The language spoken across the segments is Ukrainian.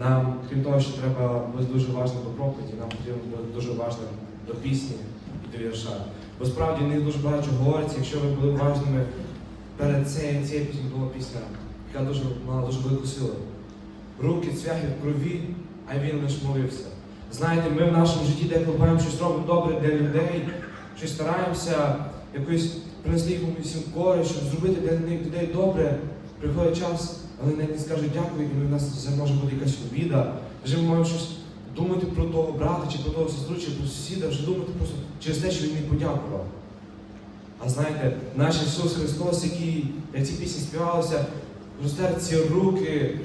Нам, крім того, що треба бути дуже уважним до проповіді, нам потрібно бути дуже уважним до пісні і до вірша. Бо справді них дуже багато говориться, якщо ви були уважними перед цією, цією піснею була пісня, яка дуже мала дуже велику силу. Руки цвяхи в крові, а він лише молився. Знаєте, ми в нашому житті деколи маємо щось робимо добре для людей, щось стараємося якось принести їм користь, щоб зробити для них людей добре. Приходить час, але навіть не скажуть дякую, і в нас це може бути якась обіда. Вже ми маємо щось думати про того брата, чи про того сестру, чи про сусіда, вже думати просто через те, що він не подякував. А знаєте, наш Ісус Христос, який, як ці пісні співалися, розтер ці руки,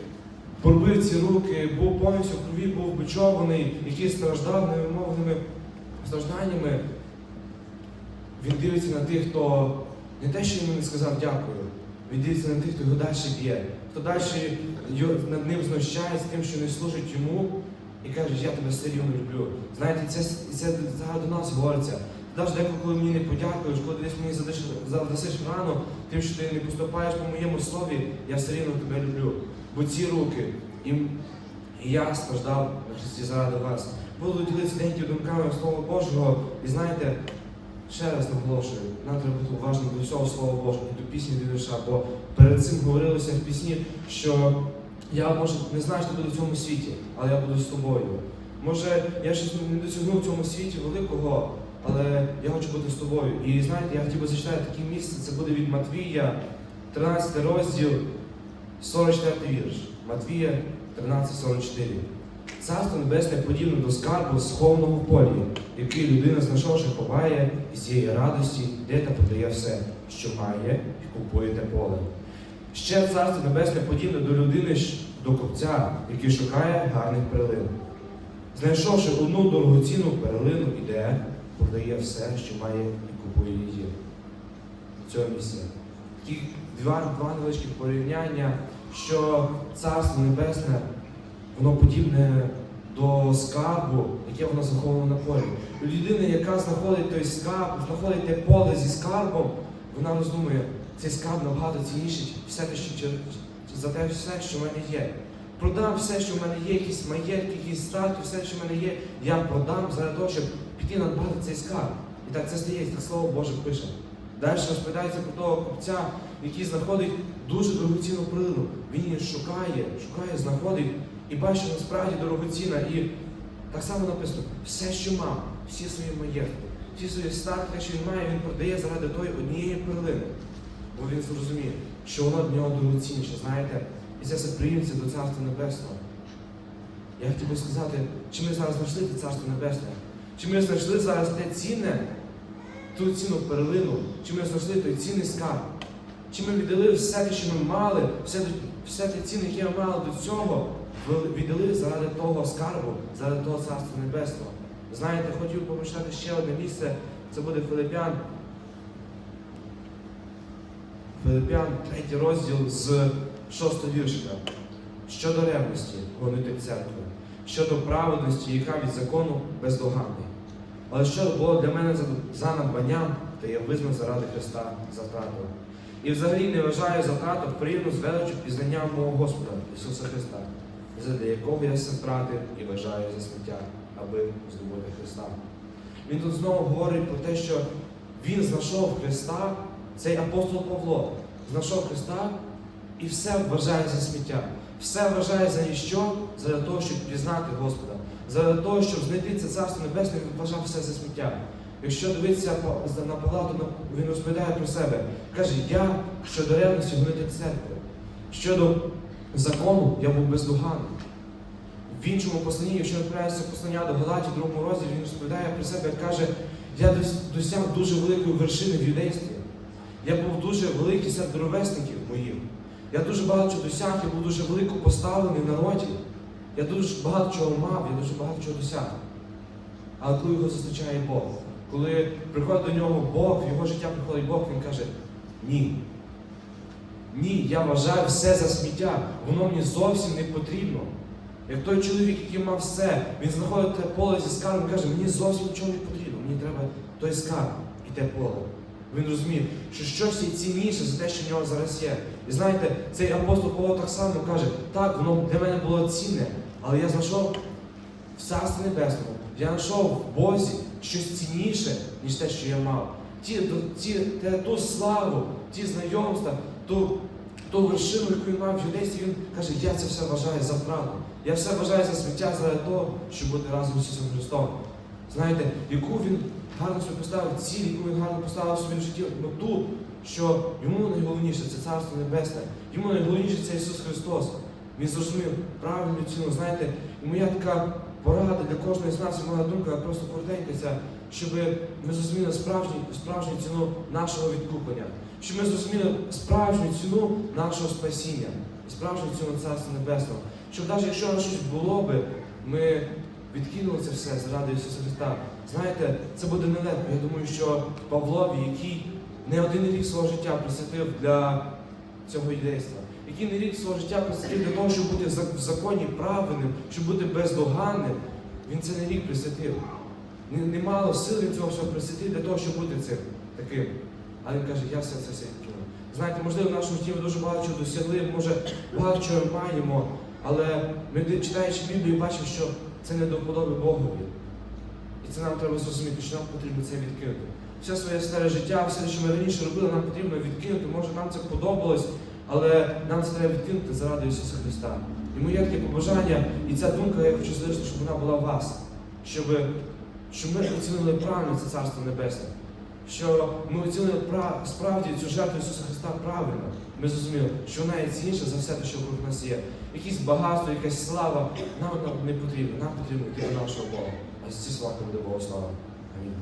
пробив ці руки, був повністю в крові, був бичований, який страждав невимовними стражданнями. Він дивиться на тих, хто не те, що йому не сказав дякую, він на тих, хто його далі б'є, хто далі над ним знущається тим, що не служить йому, і каже, я тебе серйозно люблю. Знаєте, це, це до нас говориться. Навіть деколи, коли мені не подякуєш, коли десь мені задиш, задасиш рану, тим, що ти не поступаєш по моєму слові, я все рівно тебе люблю. Бо ці руки, і, і я страждав на Христі заради вас. Буду ділитися деякими думками Слова Божого, і знаєте, ще раз наголошую, нам треба бути уважним до всього Слова Божого, до пісні до вірша, бо перед цим говорилося в пісні, що я може не знаю, що буду в цьому світі, але я буду з тобою. Може, я щось не досягнув в цьому світі великого, але я хочу бути з тобою. І знаєте, я хотів би зачитати таке місце, це буде від Матвія, 13 розділ, 44 вірш. Матвія 13,44. Царство небесне подібне до скарбу схованого в полі, який людина, знайшовши, ховає і цієї радості йде та продає все, що має, і купує те поле. Ще царство небесне подібне до людини, до купця, який шукає гарних перлин. Знайшовши одну дорогоцінну перлину, іде, продає все, що має, і купує її. Цього місця. Такі два, два невеличкі порівняння, що царство небесне, воно подібне до скарбу, яке воно заховано на полі. Людина, яка знаходить той скарб, знаходить те поле зі скарбом, вона роздумує, цей скарб набагато цінніший, все те, що за те все, що в мене є. Продам все, що в мене є, якісь маєтки, якісь статки, все, що в мене є, я продам заради того, щоб піти надбати цей скарб. І так це здається, так слово Боже пише. Далі розповідається про того купця, який знаходить дуже дорогоцінну прилину. Він її шукає, шукає, знаходить і що насправді дорогоцінна. І так само написано, все, що мав, всі свої маєтки, всі свої статки, що він має, він продає заради тої однієї перлини. Бо він зрозуміє, що воно для нього дорогоцінніше, знаєте, і це все прийметься до Царства Небесного. Я хотів би сказати, чи ми зараз знайшли те Царство Небесне? Чи ми знайшли зараз те цінне, ту цінну перлину, чи ми знайшли той цінний скарб? Чи ми віддали все те, що ми мали, все, все те цінне, яке ми мали до цього, віддали заради того скарбу, заради того Царства Небесного? Знаєте, хотів помічати ще одне місце, це буде Филипян. Филипян, третій розділ з шостого віршика. Щодо ревності гонити церкви, щодо праведності, яка від закону бездоганний. Але що було для мене за, за надбанням, то я визнав заради Христа за втрату. І взагалі не вважаю за втрату порівну з величу пізнання мого Господа Ісуса Христа, заради якого я все втратив і вважаю за сміття, аби здобути Христа. Він тут знову говорить про те, що він знайшов Христа, цей апостол Павло, знайшов Христа і все вважає за сміття. Все вважає за ніщо, заради того, щоб пізнати Господа, заради того, щоб знайти це царство небесне, він вважав все за сміття. Якщо дивитися на Павла, то він розповідає про себе. Каже, я щодо ревності гонити церкви, щодо закону я був бездоганний. В іншому посланні, якщо відправляється послання до Галаті, другому розділі, він розповідає про себе, каже, я досяг дуже великої вершини в юдействі. Я був дуже великий серед ровесників моїх. Я дуже багато чого досяг, я був дуже велико поставлений в народі. Я дуже багато чого мав, я дуже багато чого досяг. Але коли його зустрічає Бог, коли приходить до нього Бог, в його життя приходить Бог, він каже: Ні. Ні, я вважаю все за сміття, воно мені зовсім не потрібно. Як той чоловік, який мав все, він знаходить те поле зі скарбом і каже, мені зовсім нічого не потрібно, мені треба той скарб і те поле. Він розумів, що щось є цінніше за те, що в нього зараз є. І знаєте, цей апостол Павло так само каже, так, воно для мене було цінне, Але я знайшов в Царстві Небесному, я знайшов в Бозі щось цінніше, ніж те, що я мав. Ті, ті, те, ту славу, ті знайомства, ту, ту вершину, яку він мав в юдействі, він каже, я це все вважаю за втрату. Я все вважаю за сміття заради того, щоб бути разом з Ісусом Христом. Знаєте, яку він гарно собі поставив ціль, яку він гарно поставив собі в житті, ну ту, що йому найголовніше це Царство Небесне, йому найголовніше це Ісус Христос. Він зрозумів правильну ціну. Знаєте, і моя така порада для кожної з нас, моя думка просто коротенька щоб ми зрозуміли справжню, справжню ціну нашого відкуплення, щоб ми зрозуміли справжню ціну нашого спасіння, справжню ціну Царства Небесного. Щоб навіть якщо щось було би, ми відкинули це все заради Ісуса Христа. Знаєте, це буде нелегко. Я думаю, що Павлові, який не один рік свого життя присвятив для цього юдейства, який не рік свого життя присвятив для того, щоб бути в законі правильним, щоб бути бездоганним, він це не рік присвятив. Не- Немало сил він цього всього присвятив для того, щоб бути цим таким. А він каже, я все це все відкину. Знаєте, можливо, в нашому житті ми дуже багато чого досягли, може багато чого маємо, але ми читаючи Біблію, бачимо, що це не до вподоби Богові. І це нам треба зрозуміти, що нам потрібно це відкинути. Все своє старе життя, все, що ми раніше робили, нам потрібно відкинути. Може, нам це подобалось, але нам це треба відкинути заради Ісуса Христа. І моє таке побажання, і ця думка, я хочу залишити, щоб вона була у вас, щоб, щоб ми оцінили правильно це Царство Небесне. Що ми оцінили пра- справді цю жертву Ісуса Христа правильно. Ми зрозуміли, що вона є цінніша за все те, що вокруг нас є. Якісь багатство, якась слава, нам не потрібно. Нам потрібно йти до нашого Бога. А ці слова буде Бога слава. Амінь.